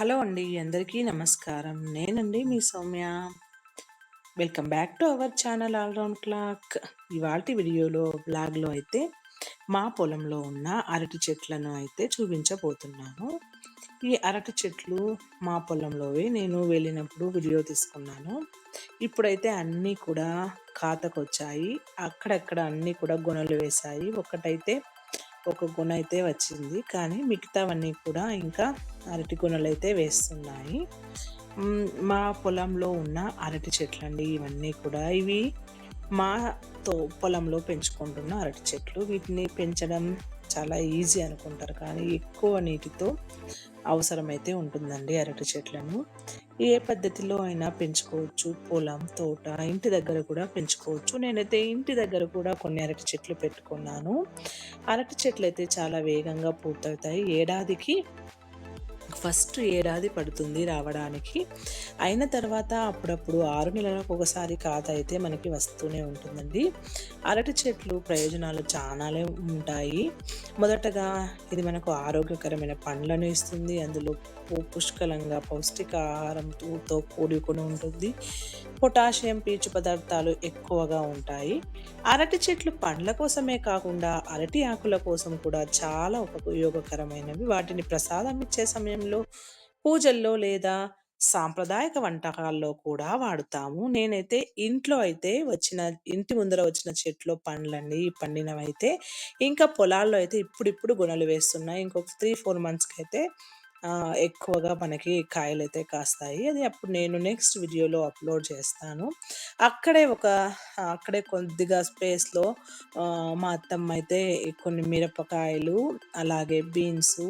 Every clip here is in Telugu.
హలో అండి అందరికీ నమస్కారం. నేనండి మీ Soumya. Welcome back to our channel all round clock. ఇవాటి వీడియోలో బ్లాగ్లో అయితే మా పొలంలో ఉన్న అరటి చెట్లను అయితే చూపించబోతున్నాను. ఈ అరటి చెట్లు మా పొలంలోవి. నేను వెళ్ళినప్పుడు వీడియో తీసుకున్నాను. ఇప్పుడైతే అన్నీ కూడా ఖాతకొచ్చాయి అక్కడక్కడ అన్నీ కూడా గొనలు వేశాయి. ఒకటైతే ఒక గుణ అయితే వచ్చింది. కానీ మిగతావన్నీ కూడా ఇంకా అరటి గుణలు అయితే వేస్తున్నాయి మా పొలంలో ఉన్న అరటి చెట్లండి ఇవన్నీ కూడా. ఇవి మా తో పొలంలో పెంచుకుంటున్న అరటి చెట్లు. వీటిని పెంచడం చాలా ఈజీ అనుకుంటారు. కానీ ఎక్కువ నీటితో అవసరమైతే ఉంటుందండి అరటి చెట్లను. ఏ పద్ధతిలో అయినా పెంచుకోవచ్చు. పొలం తోట ఇంటి దగ్గర కూడా పెంచుకోవచ్చు. నేనైతే ఇంటి దగ్గర కూడా కొన్ని అరటి చెట్లు పెట్టుకున్నాను. అరటి చెట్లు అయితే చాలా వేగంగా పూర్తవుతాయి ఏడాదికి ఫస్ట్ ఏడాది పడుతుంది రావడానికి. అయిన తర్వాత అప్పుడప్పుడు ఆరు నెలలకు ఒకసారి కాత అయితే మనకి వస్తూనే ఉంటుందండి. అరటి చెట్లు ప్రయోజనాలు చాలానే ఉంటాయి. మొదటగా ఇది మనకు ఆరోగ్యకరమైన పండ్లను ఇస్తుంది. అందులో పుష్కలంగా పౌష్టికాహారంతో కూడుకుని ఉంటుంది. పొటాషియం పీచు పదార్థాలు ఎక్కువగా ఉంటాయి. అరటి చెట్లు పండ్ల కోసమే కాకుండా అరటి ఆకుల కోసం కూడా చాలా ఉపయోగకరమైనవి. వాటిని ప్రసాదం ఇచ్చే సమయంలో పూజల్లో లేదా సాంప్రదాయక వంటకాల్లో కూడా వాడుతాము. నేనైతే ఇంట్లో అయితే వచ్చిన ఇంటి ముందర వచ్చిన చెట్లు పండ్లండి ఈ పండినవైతే ఇంకా పొలాల్లో అయితే ఇప్పుడిప్పుడు గుణలు వేస్తున్నాయి ఇంకొక త్రీ ఫోర్ మంత్స్కి అయితే ఎక్కువగా మనకి కాయలైతే కాస్తాయి. అది అప్పుడు నేను నెక్స్ట్ వీడియోలో అప్‌లోడ్ చేస్తాను. అక్కడే ఒక అక్కడే కొద్దిగా స్పేస్‌లో మా అత్తమ్మ అయితే కొన్ని మిరపకాయలు, అలాగే బీన్సు,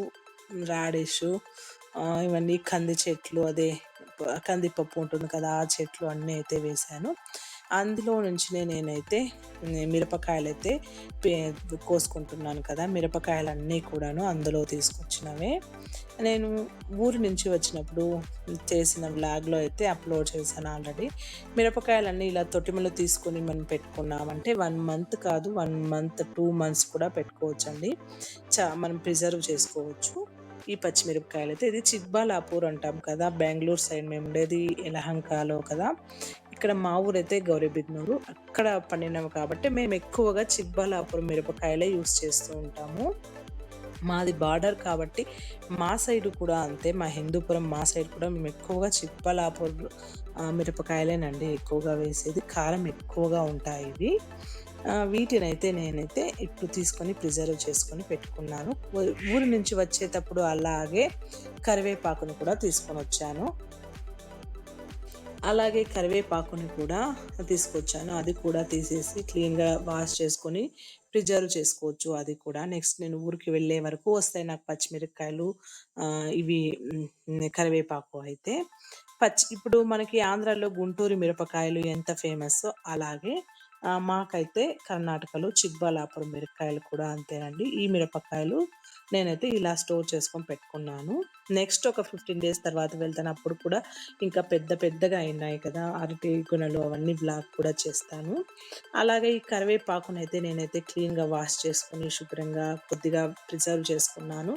రాడిషు ఇవన్నీ కంది చెట్లు అదే కందిపప్పు ఉంటుంది కదా! ఆ చెట్లు అన్నీ అయితే వేశాను. అందులో నుంచి నేనైతే మిరపకాయలైతే పే కోసుకుంటున్నాను కదా! మిరపకాయలన్నీ కూడాను అందులో తీసుకొచ్చినవే. నేను ఊరి నుంచి వచ్చినప్పుడు చేసిన వ్లాగ్‌లో అయితే అప్‌లోడ్ చేశాను ఆల్రెడీ. మిరపకాయలన్నీ ఇలా తొట్టిమలో తీసుకొని మనం పెట్టుకున్నామంటే వన్ మంత్ కాదు వన్ మంత్, టూ మంత్స్ కూడా పెట్టుకోవచ్చండి. చా మనం ప్రిజర్వ్ చేసుకోవచ్చు. ఈ పచ్చిమిరపకాయలు అయితే ఇది చిక్బాలాపూర్ అంటాం కదా! బెంగళూరు సైడ్ మేము ఉండేది యలహంకలో కదా! ఇక్కడ మా ఊరైతే గౌరీబిగ్నూరు అక్కడ పండినవి కాబట్టి మేము ఎక్కువగా చిక్బలాపురం మిరపకాయలే యూస్ చేస్తూ ఉంటాము. మాది బార్డర్ కాబట్టి మా సైడ్ కూడా అంతే మా హిందూపురం మా సైడ్ కూడా మేము ఎక్కువగా చిక్బలాపూర్ మిరపకాయలేనండి ఎక్కువగా వేసేది. కారం ఎక్కువగా ఉంటాయి ఇవి. వీటినైతే నేనైతే ఇప్పుడు తీసుకొని ప్రిజర్వ్ చేసుకొని పెట్టుకున్నాను. ఊరి నుంచి వచ్చేటప్పుడు అలాగే కరివేపాకును కూడా తీసుకొని వచ్చాను. అలాగే కరివేపాకుని కూడా తీసుకొచ్చాను. అది కూడా తీసేసి క్లీన్గా వాష్ చేసుకొని ప్రిజర్వ్ చేసుకోవచ్చు. అది కూడా నెక్స్ట్ నేను ఊరికి వెళ్ళే వరకు వస్తాయి నాకు పచ్చిమిరపకాయలు ఇవి కరివేపాకు అయితే. పచ్చి ఇప్పుడు మనకి ఆంధ్రాలో గుంటూరు మిరపకాయలు ఎంత ఫేమస్? అలాగే మాకైతే కర్ణాటకలో చిక్బలాపురం మిరపకాయలు కూడా అంతేనండి. ఈ మిరపకాయలు నేనైతే ఇలా స్టోర్ చేసుకొని పెట్టుకున్నాను. నెక్స్ట్ ఒక ఫిఫ్టీన్ డేస్ తర్వాత వెళ్తాను అప్పుడు కూడా ఇంకా పెద్ద పెద్దగా అయినాయి కదా అరటి గుణలు అవన్నీ బ్లాక్ కూడా చేస్తాను. అలాగే ఈ కరివేపాకునైతే నేనైతే క్లీన్గా వాష్ చేసుకుని శుభ్రంగా కొద్దిగా ప్రిజర్వ్ చేసుకున్నాను.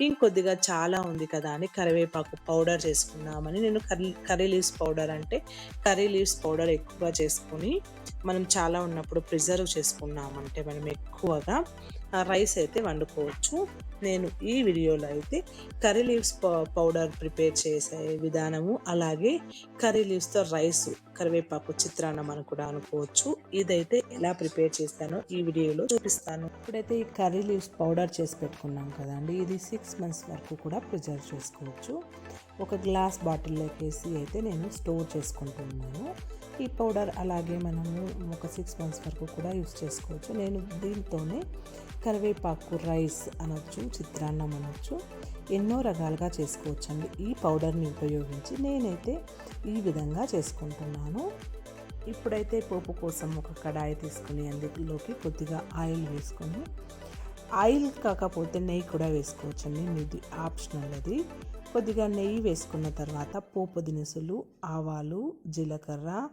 ఇంకొద్దిగా చాలా ఉంది కదా అని కరివేపాకు పౌడర్ చేసుకున్నామని నేను కర్రీ కర్రీ లీవ్స్ పౌడర్ అంటే కర్రీ లీవ్స్ పౌడర్ ఎక్కువగా చేసుకొని మనం చాలా ఉన్నప్పుడు ప్రిజర్వ్ చేసుకున్నామంటే మనం ఎక్కువగా రైస్ అయితే వండుకోవచ్చు. నేను ఈ వీడియోలో అయితే కర్రీ లీవ్స్ పౌడర్ ప్రిపేర్ చేసే విధానము అలాగే కర్రీ లీవ్స్తో రైస్ కరివేపాకు చిత్రాన్నం అని కూడా అనుకోవచ్చు. ఇదైతే ఎలా ప్రిపేర్ చేస్తానో ఈ వీడియోలో చూపిస్తాను. ఇప్పుడైతే ఈ కర్రీ లీవ్స్ పౌడర్ చేసి పెట్టుకున్నాం కదండి. ఇది సిక్స్ మంత్స్ వరకు కూడా ప్రిజర్వ్ చేసుకోవచ్చు. ఒక గ్లాస్ బాటిల్లోకి వేసి అయితే నేను స్టోర్ చేసుకుంటున్నాను. ఈ పౌడర్ అలాగే మనము ఒక సిక్స్ మంత్స్ వరకు కూడా యూస్ చేసుకోవచ్చు. నేను దీంతోనే కరివేపాకు రైస్ అనొచ్చు చిత్రాన్నం అనొచ్చు ఎన్నో రకాలుగా చేసుకోవచ్చు అండి ఈ పౌడర్ని ఉపయోగించి నేనైతే ఈ విధంగా చేసుకుంటున్నాను. ఇప్పుడైతే పోపు కోసం ఒక కడాయి తీసుకుని అందులోకి కొద్దిగా ఆయిల్ వేసుకొని ఆయిల్ కాకపోతే నెయ్యి కూడా వేసుకోవచ్చండి. మీది ఆప్షనల్ అది. కొద్దిగా నెయ్యి వేసుకున్న తర్వాత పోపు దినుసులు ఆవాలు జీలకర్ర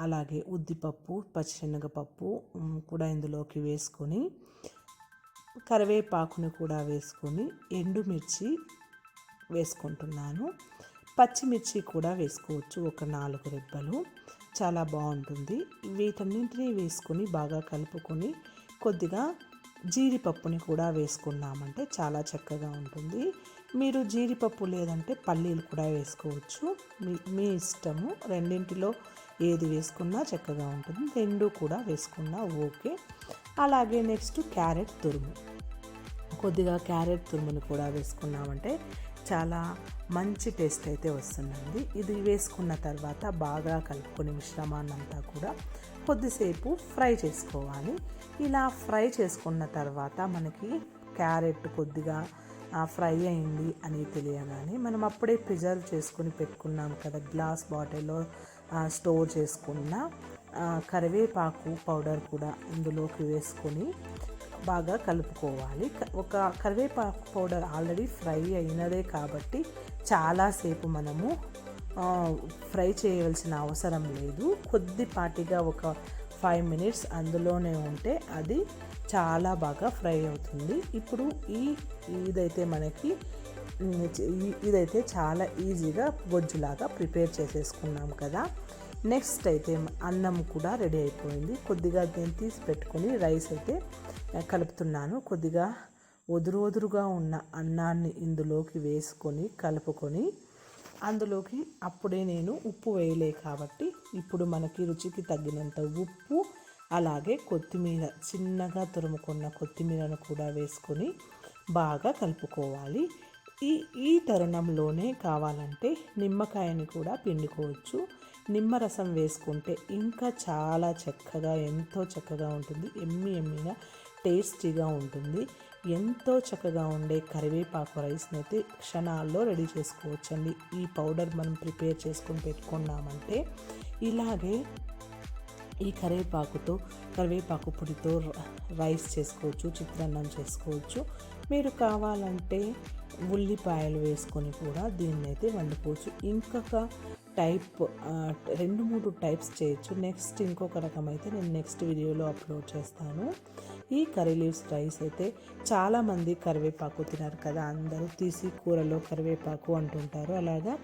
అలాగే ఉద్దిపప్పు పచ్చిశనగపప్పు కూడా ఇందులోకి వేసుకొని కరివేపాకుని కూడా వేసుకొని ఎండుమిర్చి వేసుకుంటున్నాను. పచ్చిమిర్చి కూడా వేసుకోవచ్చు ఒక నాలుగు రెబ్బలు. చాలా బాగుంటుంది. వీటన్నింటినీ వేసుకొని బాగా కలుపుకొని కొద్దిగా జీడిపప్పుని కూడా వేసుకున్నామంటే చాలా చక్కగా ఉంటుంది. మీరు జీడిపప్పు లేదంటే పల్లీలు కూడా వేసుకోవచ్చు. మీ మీ ఇష్టము. రెండింటిలో ఏది వేసుకున్నా చక్కగా ఉంటుంది. రెండు కూడా వేసుకున్నా ఓకే. అలాగే నెక్స్ట్ క్యారెట్ తురుము. కొద్దిగా క్యారెట్ తురుముని కూడా వేసుకున్నామంటే చాలా మంచి టేస్ట్ అయితే వస్తుందండి. ఇది వేసుకున్న తర్వాత బాగా కలుపుకొని మిశ్రమాన్నంతా కూడా కొద్దిసేపు ఫ్రై చేసుకోవాలి. ఇలా ఫ్రై చేసుకున్న తర్వాత మనకి క్యారెట్ కొద్దిగా ఫ్రై అయింది అని తెలియగానే మనం అప్పుడే ప్రిజర్వ్ చేసుకుని పెట్టుకున్నాం కదా గ్లాస్ బాటిల్లో స్టోర్ చేసుకున్న కరివేపాకు పౌడర్ కూడా ఇందులోకి వేసుకొని బాగా కలుపుకోవాలి. ఒక కరివేపాకు పౌడర్ ఆల్రెడీ ఫ్రై అయినదే కాబట్టి చాలాసేపు మనము ఫ్రై చేయవలసిన అవసరం లేదు. కొద్దిపాటిగా ఒక ఫైవ్ మినిట్స్ అందులోనే ఉంటే అది చాలా బాగా ఫ్రై అవుతుంది. ఇప్పుడు ఈ ఇదైతే మనకి ఇదైతే చాలా ఈజీగా గొజ్జులాగా ప్రిపేర్ చేసేసుకున్నాం కదా. నెక్స్ట్ అయితే అన్నం కూడా రెడీ అయిపోయింది. కొద్దిగా దీన్ని తీసి పెట్టుకొని రైస్ అయితే కలుపుతున్నాను. కొద్దిగా వదురు వదురుగా ఉన్న అన్నాన్ని ఇందులోకి వేసుకొని కలుపుకొని అందులోకి అప్పుడే నేను ఉప్పు వేయలే కాబట్టి ఇప్పుడు మనకి రుచికి తగినంత ఉప్పు అలాగే కొత్తిమీర చిన్నగా తురుముకున్న కొత్తిమీరను కూడా వేసుకొని బాగా కలుపుకోవాలి. ఈ ఈ తరుణంలోనే కావాలంటే నిమ్మకాయని కూడా పిండుకోవచ్చు. నిమ్మరసం వేసుకుంటే ఇంకా చాలా చక్కగా ఎంతో చక్కగా ఉంటుంది. ఎమ్మి ఎమ్మిగా టేస్టీగా ఉంటుంది. ఎంతో చక్కగా ఉండే కరివేపాకు రైస్ని అయితే క్షణాల్లో రెడీ చేసుకోవచ్చండి. ఈ పౌడర్ మనం ప్రిపేర్ చేసుకొని పెట్టుకున్నామంటే ఇలాగే ఈ కరివేపాకుతో కరివేపాకు పొడితో రైస్ చేసుకోవచ్చు చిత్రాన్నం చేసుకోవచ్చు. మీరు కావాలంటే ఉల్లిపాయలు వేసుకొని కూడా దీన్ని అయితే వండుకోవచ్చు. ఇంకొక టైప్ రెండు మూడు టైప్స్ చేయొచ్చు. నెక్స్ట్ ఇంకొక రకం అయితే నేను నెక్స్ట్ వీడియోలో అప్లోడ్ చేస్తాను. ఈ కర్రీ లీవ్స్ రైస్ అయితే చాలామంది కరివేపాకు తినరు కదా. అందరూ తీసి కూరలో కరివేపాకు అంటుంటారు. అలాగా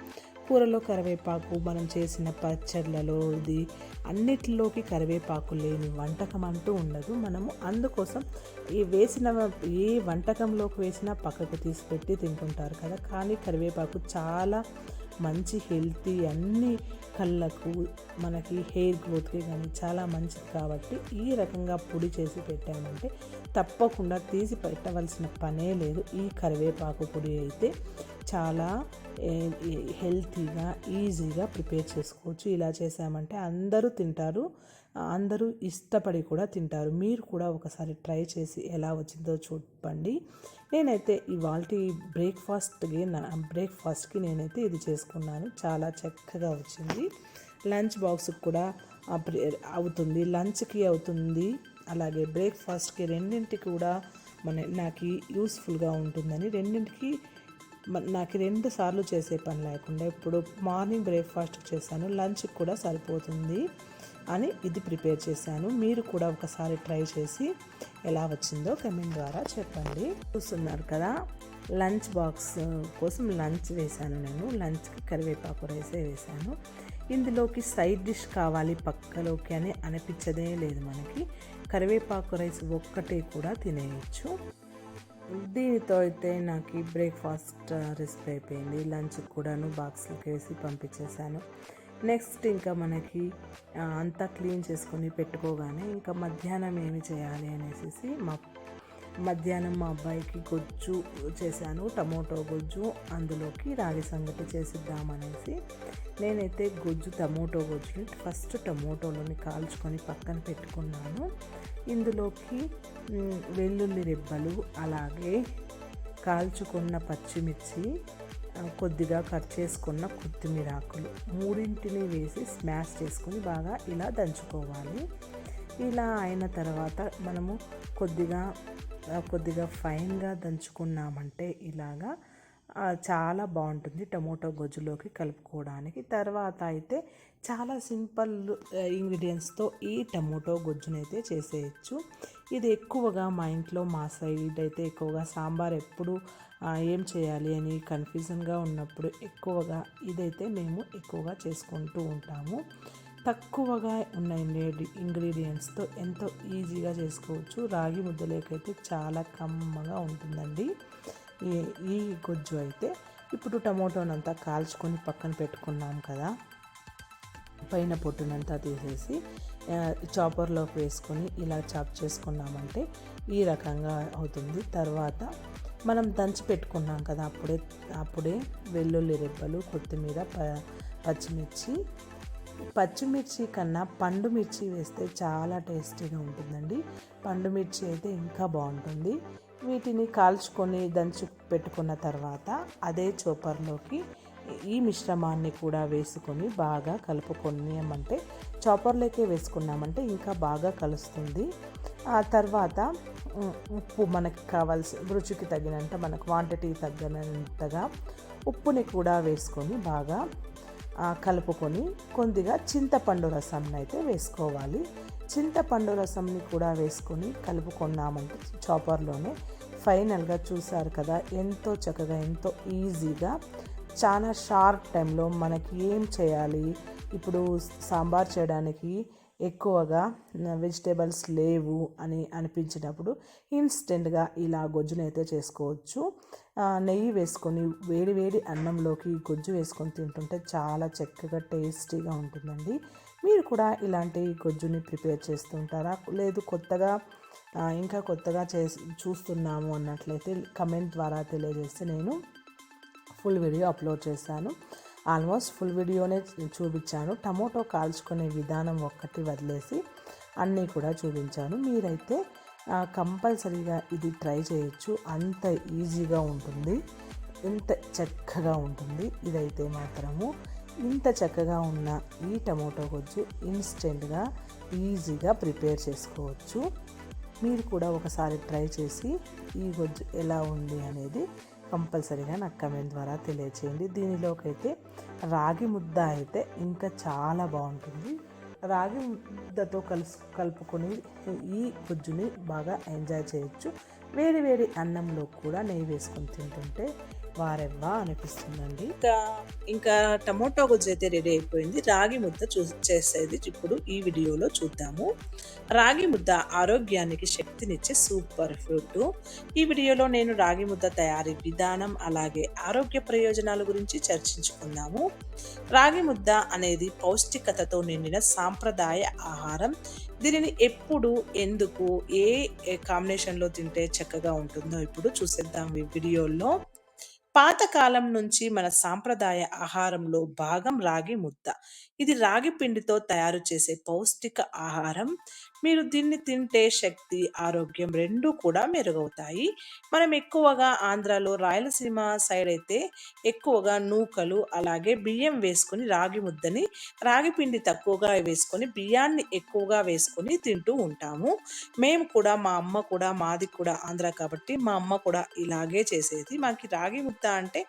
కూరలో కరివేపాకు మనం చేసిన పచ్చళ్ళలో ఇది అన్నిటిలోకి కరివేపాకు లేని వంటకం అంటూ ఉండదు. మనము అందుకోసం ఈ వేసిన ఏ వంటకంలోకి వేసినా పక్కకు తీసి పెట్టి తింటుంటారు కదా. కానీ కరివేపాకు చాలా మంచి హెల్తీ అన్ని కళ్ళకు మనకి హెయిర్ గ్రోత్కి కానీ చాలా మంచిది కాబట్టి ఈ రకంగా పొడి చేసి పెట్టామంటే తప్పకుండా తీసి పెట్టవలసిన పనే లేదు. ఈ కరివేపాకు పొడి అయితే చాలా హెల్తీగా ఈజీగా ప్రిపేర్ చేసుకోవచ్చు. ఇలా చేసామంటే అందరూ తింటారు. అందరూ ఇష్టపడి కూడా తింటారు. మీరు కూడా ఒకసారి ట్రై చేసి ఎలా వచ్చిందో చూడండి నేనైతే ఇవాళ బ్రేక్ఫాస్ట్కి నా బ్రేక్ఫాస్ట్కి నేనైతే ఇది చేసుకున్నాను. చాలా చక్కగా వచ్చింది. లంచ్ బాక్స్కి కూడా అవుతుంది. లంచ్కి అవుతుంది. అలాగే బ్రేక్ఫాస్ట్కి రెండింటికి కూడా మన నాకు యూస్ఫుల్గా ఉంటుందని రెండింటికి నాకు రెండు సార్లు చేసే పని లేకుండా ఇప్పుడు మార్నింగ్ బ్రేక్ఫాస్ట్ చేశాను. లంచ్కి కూడా సరిపోతుంది. అని ఇది ప్రిపేర్ చేశాను. మీరు కూడా ఒకసారి ట్రై చేసి ఎలా వచ్చిందో కమెంట్ ద్వారా చెప్పండి. చూస్తున్నారు కదా లంచ్ బాక్స్ కోసం లంచ్ వేశాను నేను. లంచ్కి కరివేపాకు రైసే వేశాను. ఇందులోకి సైడ్ డిష్ కావాలి పక్కలోకి అని అనిపించదే లేదు మనకి. కరివేపాకు రైస్ ఒక్కటే కూడా తినేయచ్చు. దీనితో అయితే నాకు బ్రేక్ఫాస్ట్ రెసిపీ అయిపోయింది. లంచ్ కూడాను బాక్స్లోకి వేసి పంపించేశాను. నెక్స్ట్ ఇంకా మనకి అంతా క్లీన్ చేసుకొని పెట్టుకోగానే ఇంకా మధ్యాహ్నం ఏమి చేయాలి అనేసి మా మధ్యాహ్నం మా అబ్బాయికి గొజ్జు చేశాను టమోటో గొజ్జు అందులోకి రాగి సంగటి చేసిద్దామనేసి నేనైతే గొజ్జు టమోటో గొజ్జుని ఫస్ట్ టమోటోలోని కాల్చుకొని పక్కన పెట్టుకున్నాను. ఇందులోకి వెల్లుల్లి రెబ్బలు అలాగే కాల్చుకున్న పచ్చిమిర్చి కొద్దిగా కట్ చేసుకున్న కొత్తిమీర ఆకులు మూడింటిని వేసి స్మాష్ చేసుకొని బాగా ఇలా దంచుకోవాలి. ఇలా అయిన తర్వాత మనము కొద్దిగా కొద్దిగా ఫైన్గా దంచుకున్నామంటే ఇలాగా చాలా బాగుంటుంది టమోటో గొజ్జులోకి కలుపుకోవడానికి. తర్వాత అయితే చాలా సింపుల్ ఇంగ్రీడియంట్స్తో ఈ టమోటో గొజ్జునైతే చేసేయచ్చు. ఇది ఎక్కువగా మా ఇంట్లో మా సైడ్ అయితే ఎక్కువగా సాంబార్ ఎప్పుడు ఏం చేయాలి అని కన్ఫ్యూజన్గా ఉన్నప్పుడు ఎక్కువగా ఇదైతే మేము ఎక్కువగా చేసుకుంటూ ఉంటాము. తక్కువగా ఉన్న ఇంగ్రీడియంట్స్తో ఎంతో ఈజీగా చేసుకోవచ్చు. రాగి ముద్దలేకైతే చాలా కమ్మగా ఉంటుందండి. ఈ ఈ గుజ్జు అయితే ఇప్పుడు టమోటోనంతా కాల్చుకొని పక్కన పెట్టుకున్నాం కదా. పైన పొట్టునంతా తీసేసి చాపర్లోకి వేసుకొని ఇలా చాప్ చేసుకున్నామంటే ఈ రకంగా అవుతుంది. తర్వాత మనం దంచి పెట్టుకున్నాం కదా అప్పుడే అప్పుడే వెల్లుల్లి రెబ్బలు కొత్తిమీర ప పచ్చిమిర్చి. పచ్చిమిర్చి కన్నా పండు మిర్చి వేస్తే చాలా టేస్టీగా ఉంటుందండి. పండు మిర్చి అయితే ఇంకా బాగుంటుంది. వీటిని కాల్చుకొని దంచి పెట్టుకున్న తర్వాత అదే చోపర్లోకి ఈ మిశ్రమాన్ని కూడా వేసుకొని బాగా కలుపుకొనియమంటే చాపర్లోకే వేసుకున్నామంటే ఇంకా బాగా కలుస్తుంది. ఆ తర్వాత ఉప్పు మనకి కావాల్సి రుచికి తగినంత మన క్వాంటిటీ తగినంతగా ఉప్పుని కూడా వేసుకొని బాగా కలుపుకొని కొద్దిగా చింతపండు రసంని అయితే వేసుకోవాలి. చింతపండు రసంని కూడా వేసుకొని కలుపుకున్నామంటే చాపర్లోనే ఫైనల్గా చూసారు కదా ఎంతో చక్కగా ఎంతో ఈజీగా చాలా షార్ట్ టైంలో మనకి ఏం చేయాలి? ఇప్పుడు సాంబార్ చేయడానికి ఎక్కువగా వెజిటేబుల్స్ లేవు అని అనిపించినప్పుడు ఇన్స్టెంట్గా ఇలా గొజ్జునైతే చేసుకోవచ్చు. నెయ్యి వేసుకొని వేడి వేడి అన్నంలోకి గొజ్జు వేసుకొని తింటుంటే చాలా చక్కగా టేస్టీగా ఉంటుందండి. మీరు కూడా ఇలాంటి గొజ్జుని ప్రిపేర్ చేస్తుంటారా లేదు కొత్తగా ఇంకా కొత్తగా చే చూస్తున్నాము అన్నట్లయితే కమెంట్ ద్వారా తెలియజేస్తే నేను ఫుల్ వీడియో అప్లోడ్ చేశాను ఆల్మోస్ట్ ఫుల్ వీడియోనే చూపించాను. టమోటో కాల్చుకునే విధానం ఒక్కటి వదిలేసి అన్నీ కూడా చూపించాను. మీరైతే కంపల్సరీగా ఇది ట్రై చేయొచ్చు. అంత ఈజీగా ఉంటుంది. ఎంత చక్కగా ఉంటుంది. ఇదైతే మాత్రము ఇంత చక్కగా ఉన్న ఈ టమోటో గొజ్జు ఇన్స్టెంట్గా ఈజీగా ప్రిపేర్ చేసుకోవచ్చు. మీరు కూడా ఒకసారి ట్రై చేసి ఈ గొజ్జు ఎలా ఉంది అనేది కంపల్సరీగా నాకు కమెంట్ ద్వారా తెలియచేయండి. దీనిలోకైతే రాగి ముద్ద అయితే ఇంకా చాలా బాగుంటుంది. రాగి ముద్దతో కలుసు కలుపుకొని ఈ గుజ్జుని బాగా ఎంజాయ్ చేయొచ్చు. వేడి వేడి అన్నంలో కూడా నెయ్యి వేసుకొని తింటుంటే వారెవ్వా అనిపిస్తుందండి? ఇంకా ఇంకా టమోటో గుజ్జు అయితే రెడీ అయిపోయింది. రాగి ముద్ద చూ చేసేది ఇప్పుడు ఈ వీడియోలో చూద్దాము. రాగి ముద్ద ఆరోగ్యానికి శక్తినిచ్చే సూపర్ ఫుడ్ ఈ వీడియోలో నేను రాగి ముద్ద తయారీ విధానం అలాగే ఆరోగ్య ప్రయోజనాల గురించి చర్చించుకుందాము. రాగి ముద్ద అనేది పౌష్టికతతో నిండిన సాంప్రదాయ ఆహారం. దీనిని ఎప్పుడు ఎందుకు ఏ కాంబినేషన్లో తింటే చక్కగా ఉంటుందో ఇప్పుడు చూసేద్దాం ఈ వీడియోలో. పాతకాలం నుంచి మన సాంప్రదాయ ఆహారంలో భాగం రాగి ముద్ద. ఇది రాగి పిండితో తయారు చేసే పౌష్టిక ఆహారం. మీరు దీన్ని తింటే శక్తి ఆరోగ్యం రెండూ కూడా మెరుగవుతాయి. మనం ఎక్కువగా ఆంధ్రాలో రాయలసీమ సైడ్ అయితే ఎక్కువగా నూకలు అలాగే బియ్యం వేసుకొని రాగి ముద్దని రాగి పిండి తక్కువగా వేసుకొని బియ్యాన్ని ఎక్కువగా వేసుకొని తింటూ ఉంటాము. మేము కూడా మా అమ్మ కూడా మాది కూడా ఆంధ్ర కాబట్టి మా అమ్మ కూడా ఇలాగే చేసేది. మాకు రాగి ముద్ద అంటే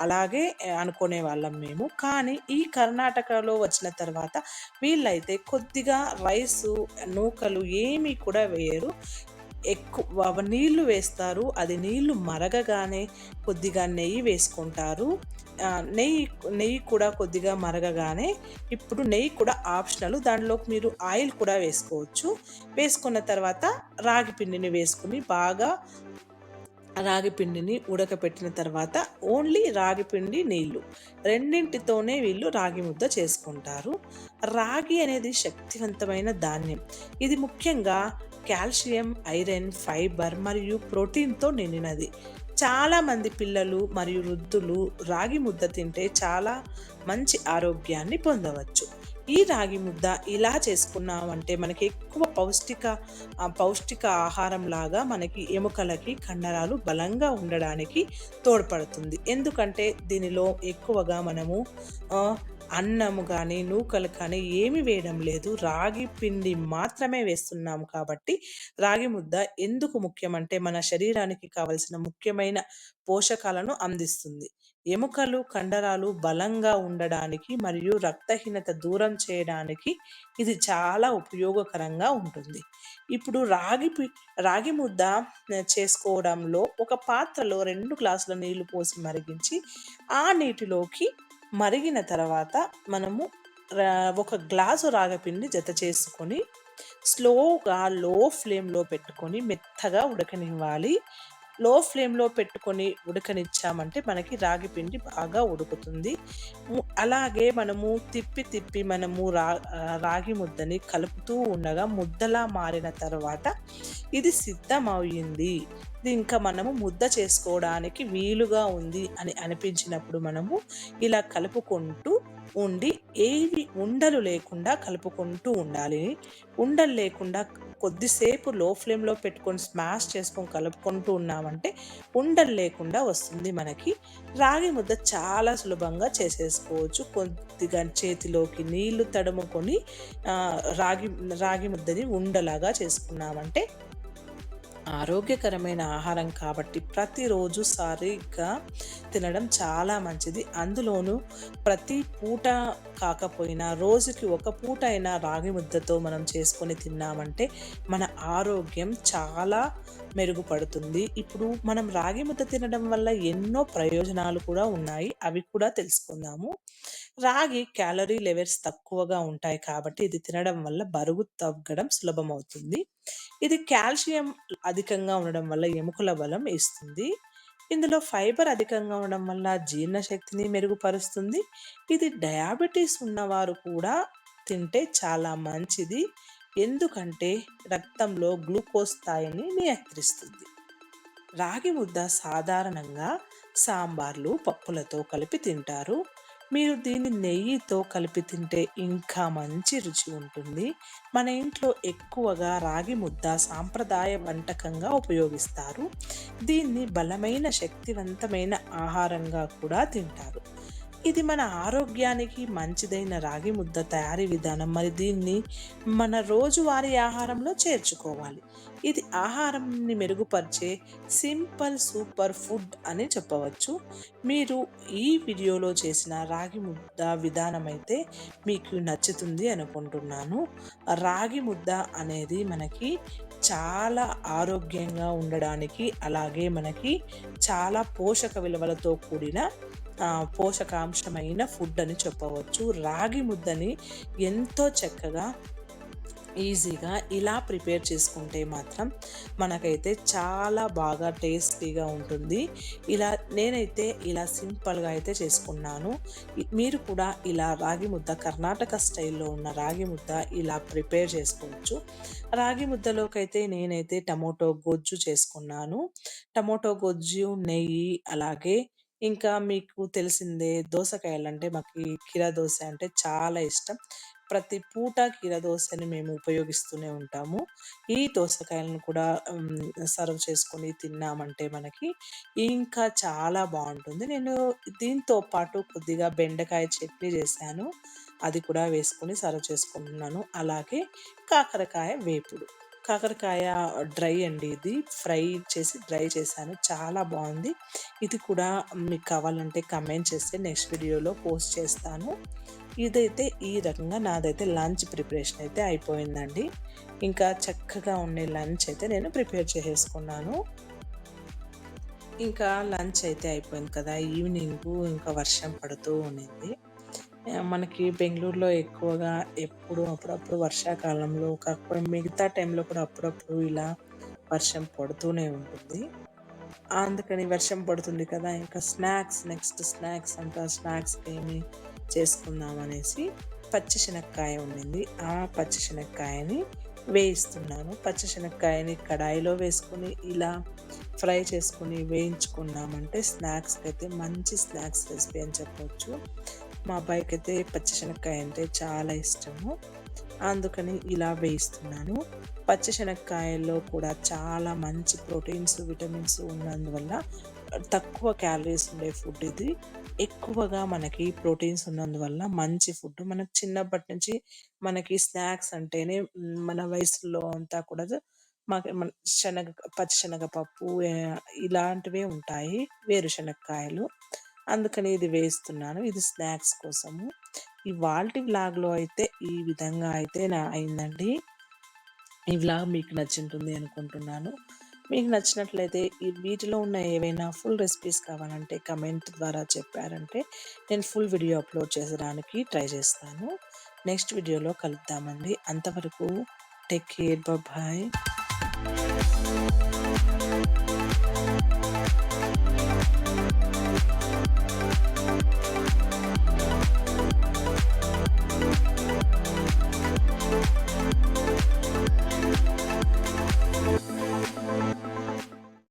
అలాగే అనుకునే వాళ్ళం మేము. కానీ ఈ కర్ణాటకలో వచ్చిన తర్వాత వీళ్ళైతే కొద్దిగా రైసు నూకలు ఏమీ కూడా వేయరు. ఎక్కువ నీళ్ళు వేస్తారు. అది నీళ్ళు మరగగానే కొద్దిగా నెయ్యి వేసుకుంటారు. నెయ్యి నెయ్యి కూడా కొద్దిగా మరగగానే ఇప్పుడు నెయ్యి కూడా ఆప్షనల్. దాంట్లోకి మీరు ఆయిల్ కూడా వేసుకోవచ్చు. వేసుకున్న తర్వాత రాగి పిండిని వేసుకుని బాగా రాగి పిండిని ఉడకపెట్టిన తర్వాత ఓన్లీ రాగి పిండి నీళ్ళు. రెండింటితోనే వీళ్ళు రాగి ముద్ద చేసుకుంటారు. రాగి అనేది శక్తివంతమైన ధాన్యం. ఇది ముఖ్యంగా కాల్షియం ఐరన్ ఫైబర్ మరియు ప్రోటీన్తో నిండినది. చాలామంది పిల్లలు మరియు వృద్ధులు రాగి ముద్ద తింటే చాలా మంచి ఆరోగ్యాన్ని పొందవచ్చు. ఈ రాగి ముద్ద ఇలా చేసుకున్నామంటే మనకి ఎక్కువ పౌష్టిక పౌష్టిక ఆహారం లాగా మనకి ఎముకలకి కండరాలు బలంగా ఉండడానికి తోడ్పడుతుంది. ఎందుకంటే దీనిలో ఎక్కువగా మనము అన్నము కానీ నూకలు కానీ ఏమి వేయడం లేదు రాగి పిండి మాత్రమే వేస్తున్నాము కాబట్టి రాగి ముద్ద ఎందుకు ముఖ్యమంటే మన శరీరానికి కావలసిన ముఖ్యమైన పోషకాలను అందిస్తుంది ఎముకలు, కండరాలు బలంగా ఉండడానికి మరియు రక్తహీనత దూరం చేయడానికి ఇది చాలా ఉపయోగకరంగా ఉంటుంది. ఇప్పుడు రాగి పి రాగి ముద్ద చేసుకోవడంలో ఒక పాత్రలో రెండు గ్లాసుల నీళ్ళు పోసి మరిగించి, ఆ నీటిలోకి మరిగిన తర్వాత మనము రా ఒక గ్లాసు రాగపిండి జత చేసుకొని, స్లోగా లో ఫ్లేమ్‌లో పెట్టుకొని మెత్తగా ఉడకనివ్వాలి. లో ఫ్లేమ్‌లో పెట్టుకొని ఉడకనిచ్చామంటే మనకి రాగి పిండి బాగా ఉడుకుతుంది. అలాగే మనము తిప్పి తిప్పి మనము రా రాగి ముద్దని కలుపుతూ ఉండగా ముద్దలా మారిన తర్వాత ఇది సిద్ధమయింది. ఇది ఇంకా మనము ముద్ద చేసుకోవడానికి వీలుగా ఉంది అని అనిపించినప్పుడు మనము ఇలా కలుపుకుంటూ ఉండి ఏవి ఉండలు లేకుండా కలుపుకుంటూ ఉండాలి. ఉండలు లేకుండా కొద్దిసేపు లో ఫ్లేమ్‌లో పెట్టుకొని స్మాష్ చేసుకొని కలుపుకుంటూ ఉన్నామంటే ఉండలు లేకుండా వస్తుంది మనకి. రాగి ముద్ద చాలా సులభంగా చేసేసుకోవచ్చు. కొద్దిగా చేతిలోకి నీళ్ళు తడుముకొని రాగి రాగి ముద్దని ఉండలాగా చేసుకున్నామంటే ఆరోగ్యకరమైన ఆహారం కాబట్టి ప్రతిరోజు సరిగ్గా తినడం చాలా మంచిది. అందులోనూ ప్రతి పూట కాకపోయినా రోజుకి ఒక పూట అయినా రాగి ముద్దతో మనం చేసుకొని తిన్నామంటే మన ఆరోగ్యం చాలా మెరుగుపడుతుంది. ఇప్పుడు మనం రాగి ముద్ద తినడం వల్ల ఎన్నో ప్రయోజనాలు కూడా ఉన్నాయి. అవి కూడా తెలుసుకుందాము. రాగి క్యాలరీ లెవెల్స్ తక్కువగా ఉంటాయి కాబట్టి ఇది తినడం వల్ల బరువు తగ్గడం సులభమవుతుంది. ఇది కాల్షియం అధికంగా ఉండడం వల్ల ఎముకల బలం ఇస్తుంది. ఇందులో ఫైబర్ అధికంగా ఉండడం వల్ల జీర్ణశక్తిని మెరుగుపరుస్తుంది. ఇది డయాబెటీస్ ఉన్నవారు కూడా తింటే చాలా మంచిది. ఎందుకంటే రక్తంలో గ్లూకోజ్ స్థాయిని నియంత్రిస్తుంది. రాగి ముద్ద సాధారణంగా సాంబార్లు, పప్పులతో కలిపి తింటారు. మీరు దీన్ని నెయ్యితో కలిపి తింటే ఇంకా మంచి రుచి ఉంటుంది. మన ఇంట్లో ఎక్కువగా రాగి ముద్ద సాంప్రదాయ వంటకంగా ఉపయోగిస్తారు. దీన్ని బలమైన, శక్తివంతమైన ఆహారంగా కూడా తింటారు. ఇది మన ఆరోగ్యానికి మంచిదైన రాగి ముద్ద తయారీ విధానం. మరి దీన్ని మన రోజువారీ ఆహారంలో చేర్చుకోవాలి. ఇది ఆహారంని మెరుగుపరిచే సింపుల్ సూపర్ ఫుడ్ అని చెప్పవచ్చు. మీరు ఈ వీడియోలో చేసిన రాగి ముద్ద విధానమైతే మీకు నచ్చుతుంది అనుకుంటున్నాను. రాగి ముద్ద అనేది మనకి చాలా ఆరోగ్యంగా ఉండడానికి, అలాగే మనకి చాలా పోషక విలువలతో కూడిన పోషకాంశమైన ఫుడ్ అని చెప్పవచ్చు. రాగి ముద్దని ఎంతో చక్కగా ఈజీగా ఇలా ప్రిపేర్ చేసుకుంటే మాత్రం మనకైతే చాలా బాగా టేస్టీగా ఉంటుంది. ఇలా నేనైతే ఇలా సింపుల్‌గా అయితే చేసుకున్నాను. మీరు కూడా ఇలా రాగి ముద్ద కర్ణాటక స్టైల్‌లో ఉన్న రాగి ముద్ద ఇలా ప్రిపేర్ చేసుకోవచ్చు. రాగి ముద్దలోకైతే నేనైతే టమోటో గొజ్జు చేసుకున్నాను. టమోటో గొజ్జు, నెయ్యి అలాగే ఇంకా మీకు తెలిసిందే దోసకాయలంటే మాకు కీరా దోస అంటే చాలా ఇష్టం. ప్రతి పూట కీరా దోసని మేము ఉపయోగిస్తూనే ఉంటాము. ఈ దోసకాయలను కూడా సర్వ్ చేసుకొని తిన్నామంటే మనకి ఇంకా చాలా బాగుంటుంది నేను దీంతో పాటు కొద్దిగా బెండకాయ చట్నీ చేశాను. అది కూడా వేసుకొని సర్వ్ చేసుకుంటున్నాను. అలాగే కాకరకాయ వేపుడు. కాకరకాయ డ్రై అండి ఇది. ఫ్రై చేసి డ్రై చేశాను. చాలా బాగుంది ఇది కూడా మీకు కావాలంటే కమెంట్ చేస్తే నెక్స్ట్ వీడియోలో పోస్ట్ చేస్తాను. ఇదైతే ఈ రకంగా నాదైతే లంచ్ ప్రిపరేషన్ అయితే అయిపోయిందండి. ఇంకా చక్కగా ఉండే లంచ్ అయితే నేను ప్రిపేర్ చేసేసుకున్నాను. ఇంకా లంచ్ అయితే అయిపోయింది కదా! ఈవినింగు ఇంకా వర్షం పడుతూ ఉండింది. మనకి బెంగుళూరులో ఎక్కువగా ఎప్పుడు అప్పుడప్పుడు వర్షాకాలంలో కాకపోతే మిగతా టైంలో కూడా అప్పుడప్పుడు ఇలా వర్షం పడుతూనే ఉంటుంది. అందుకని వర్షం పడుతుంది కదా! ఇంకా స్నాక్స్ నెక్స్ట్ స్నాక్స్ అంతా స్నాక్స్ ఏమి చేసుకుందాం అనేసి పచ్చి శనక్కాయ ఉండింది. ఆ పచ్చి శనక్కాయని వేయిస్తున్నాను. పచ్చి శనక్కాయని కడాయిలో వేసుకొని ఇలా ఫ్రై చేసుకొని వేయించుకున్నామంటే స్నాక్స్కి అయితే మంచి స్నాక్స్ రెసిపీ అని చెప్పవచ్చు మా అబ్బాయికైతే పచ్చి శనక్కాయ అంటే చాలా ఇష్టము. అందుకని ఇలా వేయిస్తున్నాను. పచ్చి శనక్కాయల్లో కూడా చాలా మంచి ప్రోటీన్స్, విటమిన్స్ ఉన్నందువల్ల తక్కువ క్యాలరీస్ ఉండే ఫుడ్ ఇది. ఎక్కువగా మనకి ప్రోటీన్స్ ఉన్నందువల్ల మంచి ఫుడ్. మనకు చిన్నప్పటి నుంచి మనకి స్నాక్స్ అంటేనే మన వయసులో అంతా కూడా మాకు మన శనగ పచ్చి శనగపప్పు ఇలాంటివే ఉంటాయి. వేరుశనక్కాయలు. అందుకని ఇది వేస్తున్నాను. ఇది స్నాక్స్ కోసము. ఈ వాల్టి వ్లాగ్‌లో అయితే ఈ విధంగా అయితే నా అయిందండి. ఈ వ్లాగ్ మీకు నచ్చింటుంది అనుకుంటున్నాను. మీకు నచ్చినట్లయితే ఈ వీటిలో ఉన్న ఏవైనా ఫుల్ రెసిపీస్ కావాలంటే కమెంట్ ద్వారా చెప్పారంటే నేను ఫుల్ వీడియో అప్లోడ్ చేసడానికి ట్రై చేస్తాను. నెక్స్ట్ వీడియోలో కలుద్దామండి. అంతవరకు టేక్ కేర్. బాయ్.